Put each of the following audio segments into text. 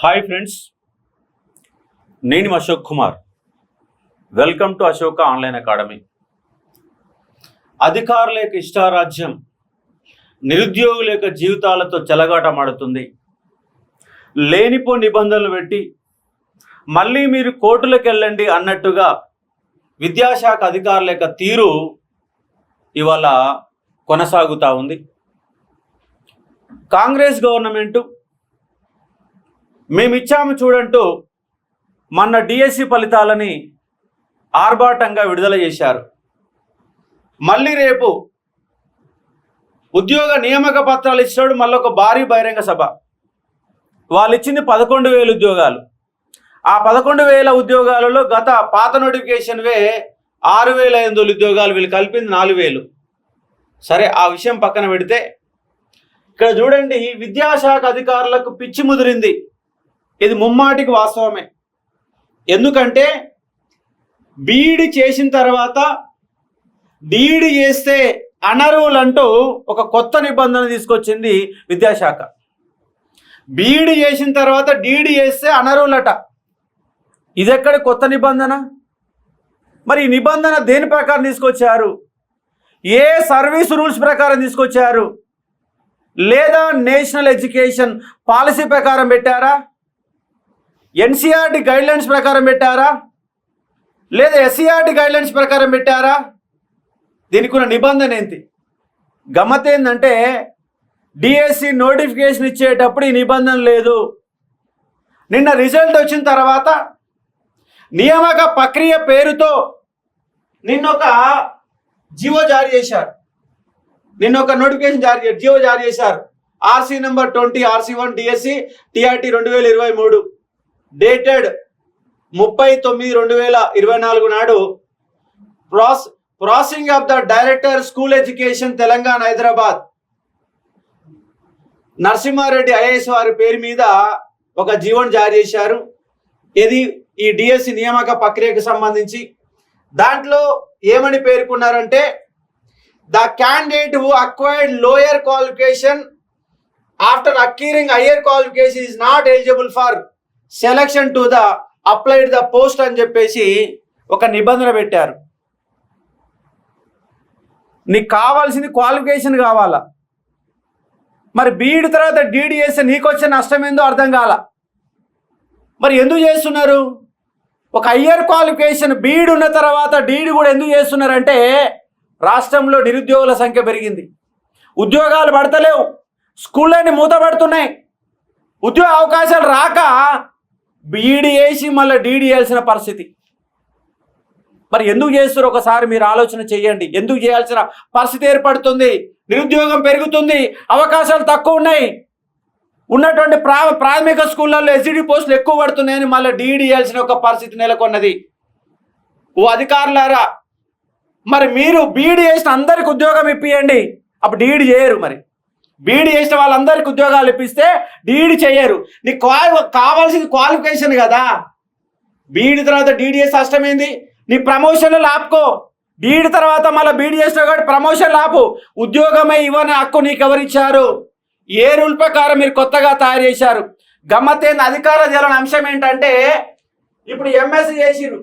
Hi friends నేను Ashok Kumar. Welcome to Ashoka online academy. అధికారుల యొక్క ఇష్టారాజ్యం నిరుద్యోగుల యొక్క జీవితాలతో చెలగాటమాడుతుంది లేనిపో నిబంధనలు పెట్టి మళ్ళీ మీరు కోర్టులకు వెళ్ళండి అన్నట్టుగా విద్యాశాఖ అధికారుల యొక్క తీరు ఇవాళ కొనసాగుతూ ఉంది. కాంగ్రెస్ గవర్నమెంటు మేమిచ్చాము చూడంటూ మొన్న డిఎస్సి ఫలితాలని ఆర్భాటంగా విడుదల చేశారు. మళ్ళీ రేపు ఉద్యోగ నియామక పత్రాలు ఇచ్చాడు మళ్ళీ ఒక భారీ బహిరంగ సభ. వాళ్ళు ఇచ్చింది పదకొండు వేల ఉద్యోగాలు. ఆ పదకొండు వేల ఉద్యోగాలలో గత పాత నోటిఫికేషన్వే ఆరు వేల ఐదు వందల ఉద్యోగాలు వీళ్ళు కలిపింది నాలుగు వేలు. సరే ఆ విషయం పక్కన పెడితే ఇక్కడ చూడండి విద్యాశాఖ అధికారులకు పిచ్చి ముదిరింది. ఇది ముమ్మాటికి వాస్తవమే. ఎందుకంటే బీఈడి చేసిన తర్వాత డీఈడి చేస్తే అనర్హులు అంటూ ఒక కొత్త నిబంధన తీసుకొచ్చింది విద్యాశాఖ. బీఈడి చేసిన తర్వాత డీఈడి చేస్తే అనర్హులట. ఇదెక్కడ కొత్త నిబంధన? మరి ఈ నిబంధన దేని ప్రకారం తీసుకొచ్చారు? ఏ సర్వీస్ రూల్స్ ప్రకారం తీసుకొచ్చారు? లేదా నేషనల్ ఎడ్యుకేషన్ పాలసీ ప్రకారం పెట్టారా? ఎన్సీఆర్టీ గైడ్లైన్స్ ప్రకారం పెట్టారా? లేదా ఎస్సీఆర్టీ గైడ్లైన్స్ ప్రకారం పెట్టారా? దీనికి ఉన్న నిబంధన ఏంటి? గమ్మత్ ఏంటంటే డిఎస్సి నోటిఫికేషన్ ఇచ్చేటప్పుడు ఈ నిబంధన లేదు. నిన్న రిజల్ట్ వచ్చిన తర్వాత నియామక ప్రక్రియ పేరుతో నిన్న ఒక జారీ చేశారు. నిన్న ఒక నోటిఫికేషన్ జారీ జియో జారీ చేశారు. R C number twenty R C one D S C T R T రెండు వేల ఇరవై మూడు. డేటెడ్ ముప్పై తొమ్మిది రెండు వేల ఇరవై నాలుగు నాడు pros proceedings of the director school education Telangana Hyderabad. Narasimha Reddy I A S వారి పేరు మీద ఒక జీవన్ జారీ చేశారు. ఇది ఈ డిఎస్సి నియామక ప్రక్రియకు సంబంధించి. దాంట్లో ఏమని పేర్కొన్నారంటే the candidate who acquired lower qualification after acquiring higher qualification is not eligible for selection to the applied the post అని చెప్పేసి ఒక నిబంధన పెట్టారు. నీకు కావాల్సింది క్వాలిఫికేషన్ కావాలా? మరి బీఈడి తర్వాత డీడీ చేస్తే నీకు వచ్చే నష్టం ఏందో అర్థం కాల? మరి ఎందుకు చేస్తున్నారు? ఒక హయ్యర్ క్వాలిఫికేషన్ బీఈడి ఉన్న తర్వాత డీడీ కూడా ఎందుకు చేస్తున్నారంటే రాష్ట్రంలో నిరుద్యోగుల సంఖ్య పెరిగింది. ఉద్యోగాలు పడతలేవు. స్కూళ్ళన్నీ మూతపడుతున్నాయి. ఉద్యోగ అవకాశాలు రాక బీఈడీ వేసి మళ్ళీ డీడీ వేయాల్సిన పరిస్థితి. మరి ఎందుకు చేస్తారు ఒకసారి మీరు ఆలోచన చేయండి. ఎందుకు చేయాల్సిన పరిస్థితి ఏర్పడుతుంది? నిరుద్యోగం పెరుగుతుంది. అవకాశాలు తక్కువ ఉన్నాయి. ఉన్నటువంటి ప్రా ప్రాథమిక స్కూళ్ళల్లో ఎస్ఈడి పోస్టులు ఎక్కువ పడుతున్నాయని మళ్ళీ డీడీ వేయాల్సిన ఒక పరిస్థితి నెలకొన్నది. ఓ అధికారులారా మరి మీరు బీఈడీ చేసిన అందరికి ఉద్యోగం ఇప్పియండి. అప్పుడు డీఈడి చేయరు మరి. బీడీ చేసిన వాళ్ళందరికి ఉద్యోగాలు ఇప్పిస్తే డీడీ చేయరు. నీకు క్వాలి కావాల్సింది క్వాలిఫికేషన్ కదా. బీడీ తర్వాత డీడీఎస్ అష్టమైంది నీ ప్రమోషన్లు లాపుకో డీడీ తర్వాత మళ్ళీ బీడీ చేసినా కాబట్టి ప్రమోషన్ లాపు ఉద్యోగమే ఇవ్వని హక్కు నీకు ఎవరిచ్చారు ఏ రూల్ ప్రకారం మీరు కొత్తగా తయారు చేశారు? గమ్మత్తైన అధికార జరని అంశం ఏంటంటే ఇప్పుడు ఎంఎస్సీ చేసిరు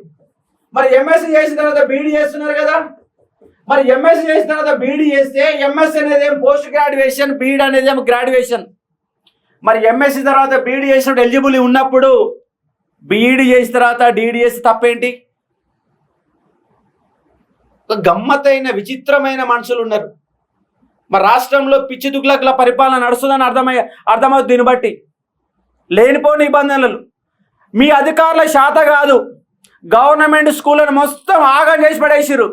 మరి ఎంఎస్సీ చేసిన తర్వాత బీడీ చేస్తున్నారు కదా. మరి ఎంఎస్సీ చేసిన తర్వాత బీఈడి చేస్తే ఎంఎస్ అనేది ఏం పోస్ట్ గ్రాడ్యుయేషన్ బీఈడి అనేది ఏమో గ్రాడ్యుయేషన్ మరి ఎంఎస్సీ తర్వాత బీఈడి చేసినప్పుడు ఎలిజిబుల్ ఉన్నప్పుడు బీఈడి చేసిన తర్వాత డీఈడి చేస్తే తప్పేంటి? ఒక విచిత్రమైన మనుషులు ఉన్నారు. మరి రాష్ట్రంలో పిచ్చి దుగ్లకుల పరిపాలన నడుస్తుందని అర్థమయ్యే అర్థమవుతుంది దీన్ని బట్టి. లేనిపోని నిబంధనలు. మీ అధికారుల శాత కాదు. గవర్నమెంట్ స్కూళ్ళను మొత్తం ఆగం చేసి పడేసిరు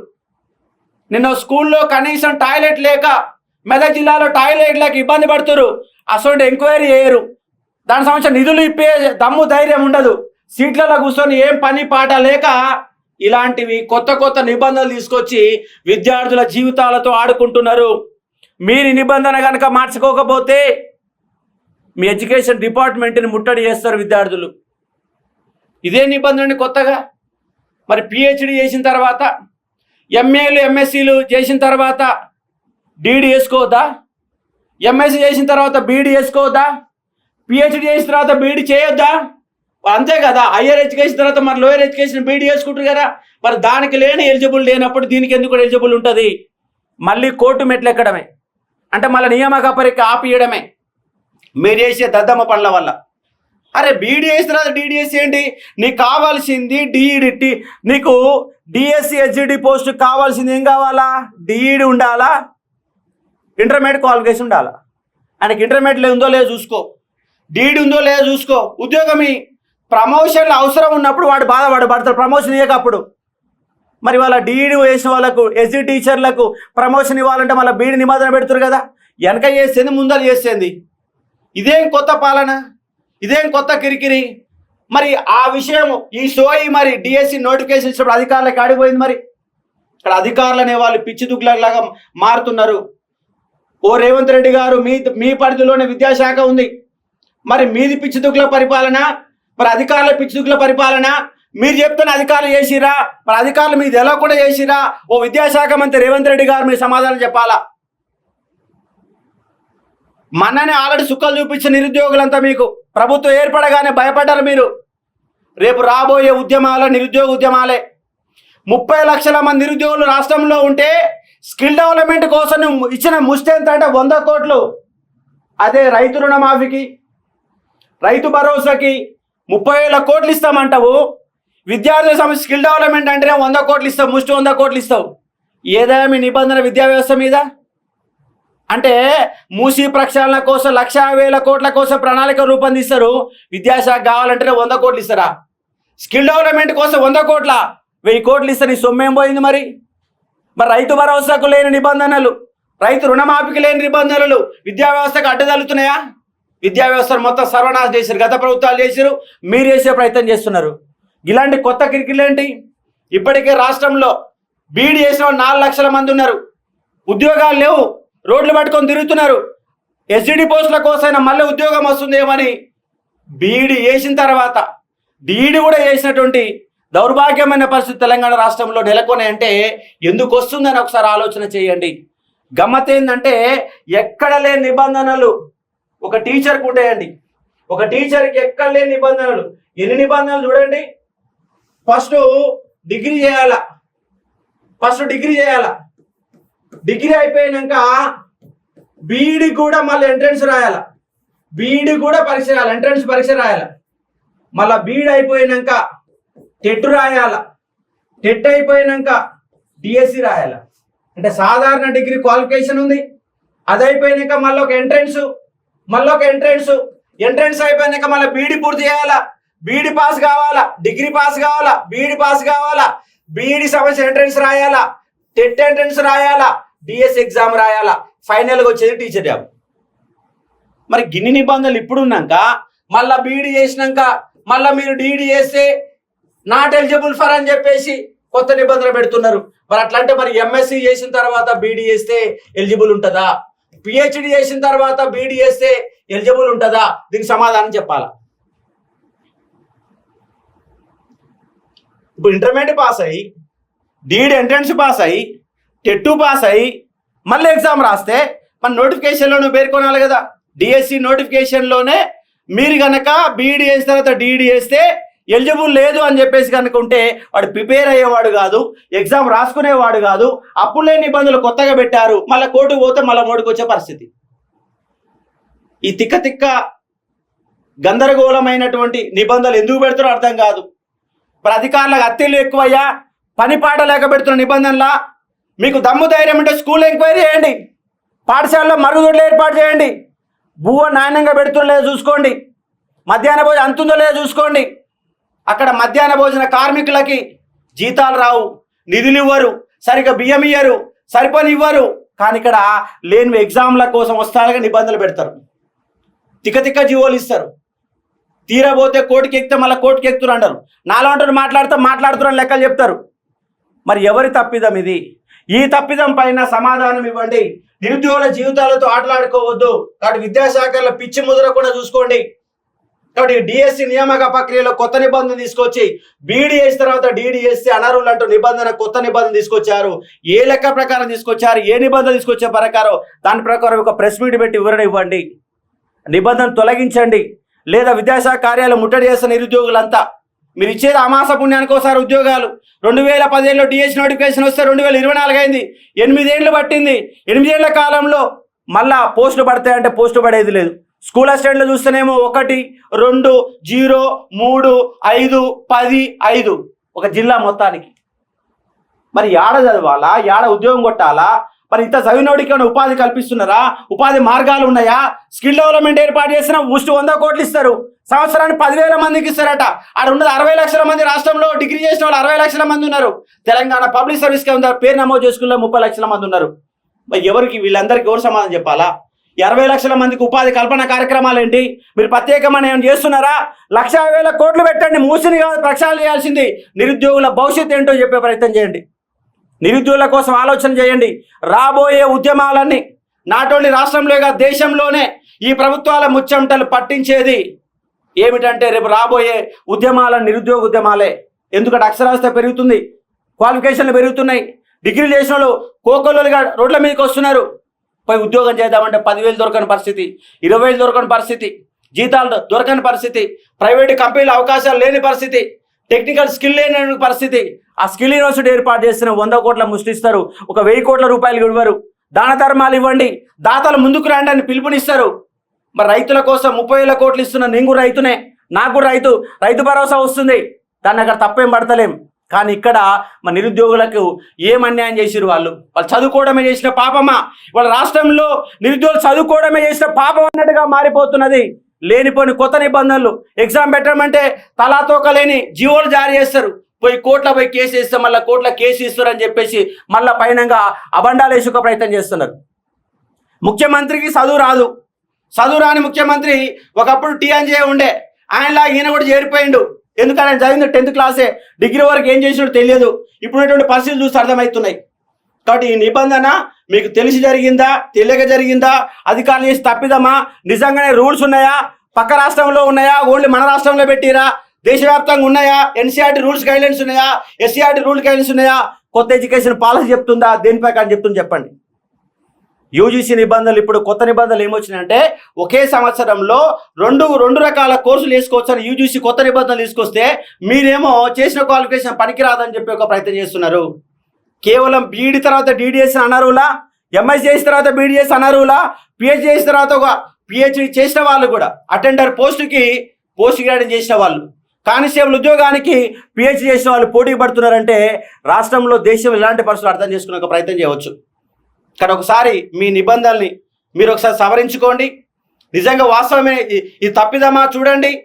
నిన్న స్కూల్లో కనీసం టాయిలెట్ లేక మెదక్ జిల్లాలో టాయిలెట్ లేక ఇబ్బంది పడుతురు. అసలు ఎంక్వైరీ చేయరు. దాని సంబంధించిన నిధులు ఇప్పే దమ్ము ధైర్యం ఉండదు. సీట్లలో కూర్చొని ఏం పని పాట లేక ఇలాంటివి కొత్త కొత్త నిబంధనలు తీసుకొచ్చి విద్యార్థుల జీవితాలతో ఆడుకుంటున్నారు. మీరు నిబంధన కనుక మార్చుకోకపోతే మీ ఎడ్యుకేషన్ డిపార్ట్మెంట్ని ముట్టడి చేస్తారు విద్యార్థులు. ఇదే నిబంధన కొత్తగా మరి పిహెచ్డి చేసిన తర్వాత ఎంఏలు ఎంఎస్సీలు చేసిన తర్వాత డీడీ వేసుకోవద్దా? ఎంఎస్సీ చేసిన తర్వాత బీడీ వేసుకోవద్దా? పిహెచ్డి చేసిన తర్వాత బీడీ చేయొద్దా? అంతే కదా హయ్యర్ ఎడ్యుకేషన్ తర్వాత మరి లోయర్ ఎడ్యుకేషన్ బీడీ చేసుకుంటారు కదా మరి దానికి లేని ఎలిజిబుల్ లేనప్పుడు దీనికి ఎందుకు ఎలిజిబుల్ ఉంటుంది? మళ్ళీ కోర్టు మెట్లు ఎక్కడమే? అంటే మళ్ళీ నియామక పరీక్ష ఆపియడమే. మీరు చేసే దద్దమ్మ పనుల వల్ల. అరే బీడీఎస్ రాదు తర్వాత డీడీఎస్ ఏంటి? నీకు కావాల్సింది డిఈడి నీకు డిఎస్సి హెచ్డి పోస్ట్ కావాల్సింది ఏం కావాలా? డిఈడి ఉండాలా? ఇంటర్మీడియట్ క్వాలిఫికేషన్ ఉండాలా? ఆయనకి ఇంటర్మీడియట్ ఉందో లేదో చూసుకో. డీడీ ఉందో లేదో చూసుకో. ఉద్యోగమి ప్రమోషన్లు అవసరం ఉన్నప్పుడు వాడు బాధపడు పడతారు ప్రమోషన్ ఇవ్వకప్పుడు మరి వాళ్ళ డీడీ వేసిన వాళ్ళకు ఎస్జీ టీచర్లకు ప్రమోషన్ ఇవ్వాలంటే మళ్ళీ బీడీ నిబంధన పెడుతురు కదా? వెనక చేసేది ముందర చేసేది. ఇదేం కొత్త పాలన? ఇదేం కొత్త కిరికిరి? మరి ఆ విషయం ఈ సోయి మరి డిఎస్సి నోటిఫికేషన్ ఇచ్చినప్పుడు అధికారులకు ఆడిపోయింది మరి. ఇక్కడ అధికారులు అనే వాళ్ళు పిచ్చి మారుతున్నారు. ఓ రేవంత్ రెడ్డి గారు మీ మీ పరిధిలోనే విద్యాశాఖ ఉంది. మరి మీది పిచ్చిదుగ్గుల పరిపాలన మరి అధికారుల పిచ్చిదుగ్గుల పరిపాలన మీరు చెప్తున్న అధికారులు చేసిరా? మరి అధికారులు మీది ఎలా కూడా చేసిరా? ఓ విద్యాశాఖ మంత్రి రేవంత్ రెడ్డి గారు మీ సమాధానం చెప్పాలా? మొన్ననే ఆల్రెడీ సుక్కలు చూపించిన నిరుద్యోగులంతా మీకు ప్రభుత్వం ఏర్పడగానే భయపడ్డారు మీరు. రేపు రాబోయే ఉద్యమాల నిరుద్యోగ ఉద్యమాలే. ముప్పై లక్షల మంది నిరుద్యోగులు రాష్ట్రంలో ఉంటే స్కిల్ డెవలప్మెంట్ కోసం ఇచ్చిన ముష్టి ఎంత అంటే వంద కోట్లు. అదే రైతు రుణమాఫీకి రైతు భరోసాకి ముప్పై వేల కోట్లు ఇస్తామంటావు. విద్యార్థుల సమస్య స్కిల్ డెవలప్మెంట్ అంటేనే వంద కోట్లు ఇస్తావు ముష్టి వంద కోట్లు ఇస్తావు. ఏదైనా మీ నిబంధన విద్యా వ్యవస్థ మీద అంటే మూసీ ప్రక్షాళన కోసం లక్ష వేల కోట్ల కోసం ప్రణాళిక రూపొందిస్తారు. విద్యాశాఖ కావాలంటే వంద కోట్లు ఇస్తారా? స్కిల్ డెవలప్మెంట్ కోసం వంద కోట్ల? వెయ్యి కోట్లు ఇస్తే నీ సొమ్మేం పోయింది మరి? మరి రైతు భరోసాకు లేని నిబంధనలు రైతు రుణమాఫీకి లేని నిబంధనలు విద్యా వ్యవస్థకు అడ్డదలుతున్నాయా విద్యా వ్యవస్థను మొత్తం సర్వనాశం చేశారు గత ప్రభుత్వాలు చేశారు మీరు చేసే ప్రయత్నం చేస్తున్నారు. ఇలాంటి కొత్త కిరికిలేంటి ఇప్పటికే రాష్ట్రంలో బీడీ చేసిన వాళ్ళు నాలుగు లక్షల మంది ఉన్నారు. ఉద్యోగాలు లేవు. రోడ్లు పట్టుకొని తిరుగుతున్నారు. ఎస్జిడి పోస్టుల కోసమైనా మళ్ళీ ఉద్యోగం వస్తుందేమని బీఈడి చేసిన తర్వాత డిఈడి కూడా చేసినటువంటి దౌర్భాగ్యమైన పరిస్థితి తెలంగాణ రాష్ట్రంలో నెలకొని అంటే ఎందుకు వస్తుందని ఒకసారి ఆలోచన చేయండి. గమ్మత్ ఏంటంటే ఎక్కడ లేని నిబంధనలు ఒక టీచర్కి ఉంటాయండి. ఒక టీచర్కి ఎక్కడ లేని నిబంధనలు? ఎన్ని నిబంధనలు చూడండి. ఫస్ట్ డిగ్రీ చేయాలా? ఫస్ట్ డిగ్రీ చేయాలా? డిగ్రీ అయిపోయినాక బీఈడి కూడా మళ్ళీ ఎంట్రన్స్ రాయాల. బీఈడి కూడా పరీక్ష రాయాలి ఎంట్రన్స్ పరీక్ష రాయాల. మళ్ళీ బీఈడి అయిపోయినాక టెట్ రాయాల. టెట్ అయిపోయినాక డిఎస్సి రాయాల. అంటే సాధారణ డిగ్రీ క్వాలిఫికేషన్ ఉంది. అది అయిపోయినాక మళ్ళీ ఒక ఎంట్రన్స్ మళ్ళీ ఒక ఎంట్రన్స్. ఎంట్రన్స్ అయిపోయినాక మళ్ళీ బీఈడి పూర్తి చేయాలా. బీఈడి పాస్ కావాలా? డిగ్రీ పాస్ కావాలా? బీఈడి పాస్ కావాలా? బీఈడి సమస్య ఎంట్రన్స్ రాయాలా? టెట్ ఎంట్రన్స్ రాయాలా? డిఎస్ ఎగ్జామ్ రాయాలా? ఫైనల్గా వచ్చేది టీచర్ జాబ్ మరి గిన్ని నిబంధనలు ఇప్పుడున్నాక మళ్ళా బీఈడి చేసినాక మళ్ళా మీరు డిఈడి చేస్తే నాట్ ఎలిజిబుల్ ఫర్ అని చెప్పేసి కొత్త నిబంధనలు పెడుతున్నారు. మరి అట్లా అంటే మరి ఎంఎస్సి చేసిన తర్వాత బీఈడి చేస్తే ఎలిజిబుల్ ఉంటుందా? పిహెచ్డి చేసిన తర్వాత బీఈడి చేస్తే ఎలిజిబుల్ ఉంటుందా? దీనికి సమాధానం చెప్పాలా? ఇప్పుడు ఇంటర్మీడియట్ పాస్ అయ్యి డీడ్ ఎంట్రన్స్ పాస్ అయ్యి టెట్ టూ పాస్ అయ్యి మళ్ళీ ఎగ్జామ్ రాస్తే మన నోటిఫికేషన్లో నువ్వు పేర్కొనాలి కదా. డిఎస్సి నోటిఫికేషన్లోనే మీరు కనుక బీఈడి చేసిన తర్వాత డిఈడి చేస్తే ఎలిజిబుల్ లేదు అని చెప్పేసి కనుక ఉంటే వాడు ప్రిపేర్ అయ్యేవాడు కాదు ఎగ్జామ్ రాసుకునేవాడు కాదు అప్పుడు లేని నిబంధనలు కొత్తగా పెట్టారు మళ్ళీ కోర్టుకు పోతే మళ్ళీ మోడికి వచ్చే పరిస్థితి. ఈ తిక్క తిక్క గందరగోళమైనటువంటి నిబంధనలు ఎందుకు పెడుతున్నారో అర్థం కాదు. మరి అధికారులకు అత్తిళ్ళు ఎక్కువయ్యా పని పాట లేక పెడుతున్న నిబంధనలా మీకు దమ్ము ధైర్యం అంటే స్కూల్ ఎంక్వైరీ చేయండి. పాఠశాలలో మరుగుదొడ్లు ఏర్పాటు చేయండి. భూవ నాణ్యంగా పెడుతుందో చూసుకోండి. మధ్యాహ్న భోజనం అంతుందో లేదో చూసుకోండి. అక్కడ మధ్యాహ్న భోజన కార్మికులకి జీతాలు రావు. నిధులు ఇవ్వరు సరిగ్గా బియ్యం ఇవ్వరు సరిపని ఇవ్వరు. కానీ ఇక్కడ లేని ఎగ్జామ్ల కోసం వస్తారుగా నిబంధనలు పెడతారు. తిక్క తిక్క జీవోలు ఇస్తారు. తీరబోతే కోర్టుకి ఎక్కితే మళ్ళీ కోటికి ఎక్కుతున్నారు అంటారు. నాలో మాట్లాడితే మాట్లాడుతున్నారు లెక్కలు చెప్తారు. మరి ఎవరి తప్పిదం ఇది? ఈ తప్పిదం పైన సమాధానం ఇవ్వండి. నిరుద్యోగుల జీవితాలతో ఆటలాడుకోవద్దు. కాబట్టి విద్యాశాఖల పిచ్చి ముద్ర కూడా చూసుకోండి. కాబట్టి డిఎస్సి నియామక ప్రక్రియలో కొత్త నిబంధన తీసుకొచ్చి బీడీఎస్ తర్వాత డిడిఎస్సి అనర్హులు అంటూ నిబంధన కొత్త నిబంధన తీసుకొచ్చారు. ఏ లెక్క ప్రకారం తీసుకొచ్చారు? ఏ నిబంధన తీసుకొచ్చే ప్రకారం? దాని ప్రకారం ఒక ప్రెస్ మీట్ పెట్టి వివరణ ఇవ్వండి. నిబంధన తొలగించండి. లేదా విద్యాశాఖ కార్యాలయం ముట్టడి చేసిన నిరుద్యోగులంతా మీరు ఇచ్చేది అమాస పుణ్యానికి ఒకసారి ఉద్యోగాలు. రెండు వేల పదిహేనులో డిఎస్ నోటిఫికేషన్ వస్తే రెండు వేల ఇరవై నాలుగు అయింది. ఎనిమిదేళ్ళు పట్టింది. ఎనిమిదేళ్ళ కాలంలో మళ్ళా పోస్టులు పడతాయంటే పోస్టు పడేది లేదు. స్కూల్ అసిస్టెంట్లు చూస్తేనేమో ఒకటి రెండు జీరో మూడు ఐదు పది ఐదు. ఒక జిల్లా మొత్తానికి. మరి యాడ చదవాలా? యాడ ఉద్యోగం కొట్టాలా? మరి ఇంత చదివినోడికి ఉపాధి కల్పిస్తున్నారా? ఉపాధి మార్గాలు ఉన్నాయా? స్కిల్ డెవలప్మెంట్ ఏర్పాటు చేసిన ఉష్టి వంద కోట్లు ఇస్తారు. సంవత్సరానికి పదివేల మందికి ఇస్తారట. ఆడ ఉన్నది అరవై లక్షల మంది రాష్ట్రంలో డిగ్రీ చేసిన వాళ్ళు అరవై లక్షల మంది ఉన్నారు. తెలంగాణ పబ్లిక్ సర్వీస్ కింద పేరు నమోదు చేసుకున్న ముప్పై లక్షల మంది ఉన్నారు. ఎవరికి వీళ్ళందరికీ ఎవరు సమాధానం చెప్పాలా? ఈ అరవై లక్షల మందికి ఉపాధి కల్పన కార్యక్రమాలు ఏంటి? మీరు ప్రత్యేకమైన ఏమైనా చేస్తున్నారా? లక్ష వేల కోట్లు పెట్టండి మూసిని కాదు ప్రక్షాళన చేయాల్సింది. నిరుద్యోగుల భవిష్యత్తు ఏంటో చెప్పే ప్రయత్నం చేయండి. నిరుద్యోగుల కోసం ఆలోచన చేయండి. రాబోయే ఉద్యమాలన్నీ నాట్ ఓన్లీ రాష్ట్రంలో దేశంలోనే ఈ ప్రభుత్వాల ముచ్చమటలు పట్టించేది ఏమిటంటే రేపు రాబోయే ఉద్యమాల నిరుద్యోగ ఉద్యమాలే. ఎందుకంటే అక్షరాస్యత పెరుగుతుంది క్వాలిఫికేషన్లు పెరుగుతున్నాయి. డిగ్రీలు చేసిన వాళ్ళు కోకొల్లలుగా రోడ్ల మీదకి వస్తున్నారు. పోయి ఉద్యోగం చేద్దామంటే పదివేలు దొరకని పరిస్థితి ఇరవై వేలు దొరకని పరిస్థితి జీతాలు దొరకని పరిస్థితి ప్రైవేట్ కంపెనీలు అవకాశాలు లేని పరిస్థితి టెక్నికల్ స్కిల్ లేని పరిస్థితి. ఆ స్కిల్ యూనివర్సిటీ ఏర్పాటు చేసిన వంద కోట్ల ముష్టిస్తారు. ఒక వెయ్యి కోట్ల రూపాయలు ఇవ్వరు. దాన ధర్మాలు ఇవ్వండి. దాతలు ముందుకు రాండి అని పిలుపునిస్తారు. మరి రైతుల కోసం ముప్పై వేల కోట్లు ఇస్తున్న నేను కూడా రైతునే. నాకు కూడా రైతు రైతు భరోసా వస్తుంది. దాన్ని అక్కడ తప్పేం పడతలేం. కానీ ఇక్కడ మన నిరుద్యోగులకు ఏం అన్యాయం చేసిరు వాళ్ళు? వాళ్ళు చదువుకోవడమే చేసిన పాపమా? వాళ్ళ రాష్ట్రంలో నిరుద్యోగులు చదువుకోవడమే చేసిన పాపం అన్నట్టుగా మారిపోతున్నది. లేనిపోని కొత్త నిబంధనలు. ఎగ్జామ్ పెట్టమంటే తలాతోక లేని జీవోలు జారీ చేస్తారు. పోయి కోట్ల పోయి కేసు ఇస్తే మళ్ళీ కోట్ల కేసు ఇస్తారు అని చెప్పేసి మళ్ళీ పైనంగా అబండాలు వేసుక ప్రయత్నం చేస్తున్నారు. ముఖ్యమంత్రికి చదువు రాదు. చదువురాని ముఖ్యమంత్రి ఒకప్పుడు టీఎన్జే ఉండే. ఆయనలా ఈయన కూడా చేరిపోయిండు. ఎందుకంటే ఆయన చదివింది టెన్త్ క్లాసే. డిగ్రీ వరకు ఏం చేసినట్టు తెలియదు. ఇప్పుడున్నటువంటి పరిస్థితులు చూసి అర్థమవుతున్నాయి. కాబట్టి ఈ నిబంధన మీకు తెలిసి జరిగిందా? తెలియక జరిగిందా? అధికారులు చేసి తప్పిదమా? నిజంగానే రూల్స్ ఉన్నాయా? పక్క రాష్ట్రంలో ఉన్నాయా? ఓన్లీ మన రాష్ట్రంలో పెట్టిరా? దేశవ్యాప్తంగా ఉన్నాయా? ఎన్సీఆర్టీ రూల్స్ గైడ్లైన్స్ ఉన్నాయా? ఎస్సీఆర్టీ రూల్ గైడ్లైన్స్ ఉన్నాయా? కొత్త ఎడ్యుకేషన్ పాలసీ చెప్తుందా? దేనిపై కానీ చెప్తుంది చెప్పండి. యూజీసీ నిబంధనలు ఇప్పుడు కొత్త నిబంధనలు ఏమొచ్చినాయంటే ఒకే సంవత్సరంలో రెండు రెండు రకాల కోర్సులు వేసుకోవచ్చు అని యూజీసీ కొత్త నిబంధనలు తీసుకొస్తే మీరేమో చేసిన క్వాలిఫికేషన్ పనికిరాదని చెప్పి ఒక ప్రయత్నం చేస్తున్నారు. కేవలం బీఈడి తర్వాత డీడీఎస్ అనరులా ఎంఎస్ చేసిన తర్వాత బీడీఎస్ అనరులా పిహెచ్డి చేసిన తర్వాత ఒక పిహెచ్డి చేసిన వాళ్ళు కూడా అటెండర్ పోస్టుకి పోస్ట్ గ్రాడ్యుయేట్ చేసిన వాళ్ళు. కానిస్టేబుల్ ఉద్యోగానికి పిహెచ్డి చేసిన వాళ్ళు పోటీ పడుతున్నారంటే రాష్ట్రంలో దేశం ఇలాంటి పరిస్థితులు అర్థం చేసుకునే ఒక ప్రయత్నం చేయవచ్చు. కానీ ఒకసారి మీ నిబంధనల్ని మీరు ఒకసారి సవరించుకోండి. నిజంగా వాస్తవమే ఈ- తప్పిదమా చూడండి.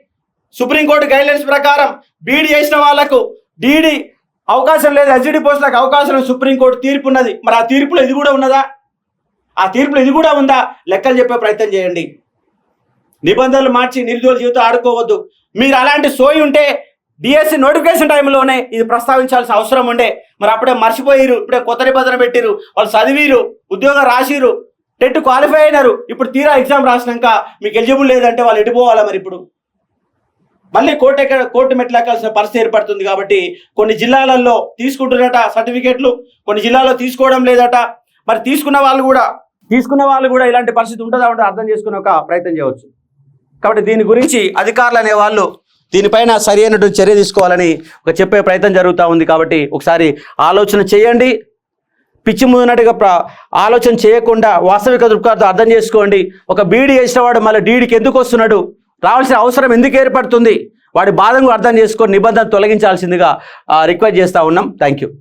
సుప్రీంకోర్టు గైడ్లైన్స్ ప్రకారం బీడీ చేసిన వాళ్ళకు డీడీ అవకాశం లేదు ఎస్జిడి పోస్టులకు అవకాశం సుప్రీంకోర్టు తీర్పు ఉన్నది. మరి ఆ తీర్పులో ఇది కూడా ఉన్నదా? ఆ తీర్పులో ఇది కూడా ఉందా? లెక్కలు చెప్పే ప్రయత్నం చేయండి. నిబంధనలు మార్చి నిరుద్యోగుల జీవితం ఆడుకోవద్దు. మీరు అలాంటి సోయి ఉంటే డిఎస్సి నోటిఫికేషన్ టైంలోనే ఇది ప్రస్తావించాల్సిన అవసరం ఉండే. మరి అప్పుడే మర్చిపోయిరు ఇప్పుడే కొత్త నిబంధన పెట్టిరు వాళ్ళు చదివిరు ఉద్యోగం రాసిరు టెట్ క్వాలిఫై అయినారు. ఇప్పుడు తీరా ఎగ్జామ్ రాసినాక మీకు ఎలిజిబుల్ లేదంటే వాళ్ళు ఎడిపోవాలా మరి ఇప్పుడు? మళ్ళీ కోర్టు ఎక్కడ కోర్టు మెట్లెక్కాల్సిన పరిస్థితి ఏర్పడుతుంది కాబట్టి కొన్ని జిల్లాలలో తీసుకుంటున్నట సర్టిఫికేట్లు కొన్ని జిల్లాలో తీసుకోవడం లేదట. మరి తీసుకున్న వాళ్ళు కూడా తీసుకున్న వాళ్ళు కూడా ఇలాంటి పరిస్థితి ఉంటుందా? ఉంటే అర్థం చేసుకునే ఒక ప్రయత్నం చేయవచ్చు. కాబట్టి దీని గురించి అధికారులు అనే వాళ్ళు దీనిపైన సరి అయినటువంటి చర్య తీసుకోవాలని ఒక చెప్పే ప్రయత్నం జరుగుతూ ఉంది కాబట్టి ఒకసారి ఆలోచన చేయండి. పిచ్చి ముందున్నట్టుగా ప్ర ఆలోచన చేయకుండా వాస్తవిక దృక్పథంతో అర్థం చేసుకోండి. ఒక బీడీ చేసిన వాడు మళ్ళీ డీడీకి ఎందుకు వస్తున్నాడు? రావాల్సిన అవసరం ఎందుకు ఏర్పడుతుంది? వాడి బాధను అర్థం చేసుకొని నిబంధన తొలగించాల్సిందిగా రిక్వెస్ట్ చేస్తూ ఉన్నాం. Thank you.